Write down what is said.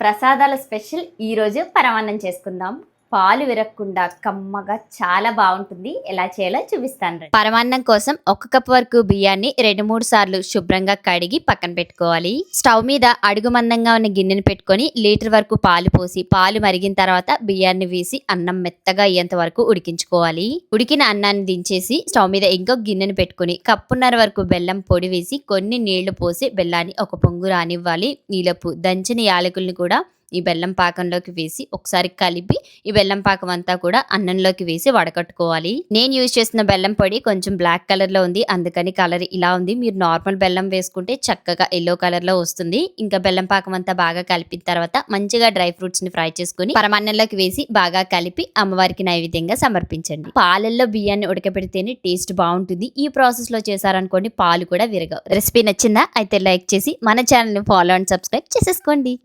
ప్రసాదాల స్పెషల్ ఈరోజు పరమాన్నం చేసుకుందాం. పాలు విరగకుండా కమ్మగా చాలా బాగుంటుంది. ఎలా చేయాలో చూపిస్తాను పరమాన్నం కోసం ఒక కప్ వరకు బియ్యాన్ని రెండు మూడు సార్లు శుభ్రంగా కడిగి పక్కన పెట్టుకోవాలి. స్టవ్ మీద అడుగు మందంగా ఉన్న గిన్నెను పెట్టుకొని లీటర్ వరకు పాలు పోసి పాలు మరిగిన తర్వాత బియ్యాన్ని వేసి అన్నం మెత్తగా అయ్యేంత వరకు ఉడికించుకోవాలి. ఉడికిన అన్నాన్ని దించేసి స్టవ్ మీద ఇంకో గిన్నెను పెట్టుకొని కప్పున్నర వరకు బెల్లం పొడి వేసి కొన్ని నీళ్ళు పోసి బెల్లాన్ని ఒక పొంగు రానివ్వాలి. నీలపు దంచిన యాలకుల్ని కూడా ఈ బెల్లం పాకంలోకి వేసి ఒకసారి కలిపి ఈ బెల్లం పాకం అంతా కూడా అన్నంలోకి వేసి వడకట్టుకోవాలి. నేను యూజ్ చేసిన బెల్లం పొడి కొంచెం బ్లాక్ కలర్లో ఉంది. అందుకని కలర్ ఇలా ఉంది. మీరు నార్మల్ బెల్లం వేసుకుంటే చక్కగా ఎల్లో కలర్లో వస్తుంది. ఇంకా బెల్లం పాకం అంతా బాగా కలిపిన తర్వాత మంచిగా డ్రై ఫ్రూట్స్ని ఫ్రై చేసుకుని పరమాన్నంలోకి వేసి బాగా కలిపి అమ్మవారికి నైవేద్యంగా సమర్పించండి. పాలల్లో బియ్యాన్ని ఉడకబెడితేనే టేస్ట్ బాగుంటుంది. ఈ ప్రాసెస్లో చేశారనుకోండి పాలు కూడా విరగవు. రెసిపీ నచ్చిందా? అయితే లైక్ చేసి మన ఛానల్ ఫాలో అండ్ సబ్స్క్రైబ్ చేసేసుకోండి.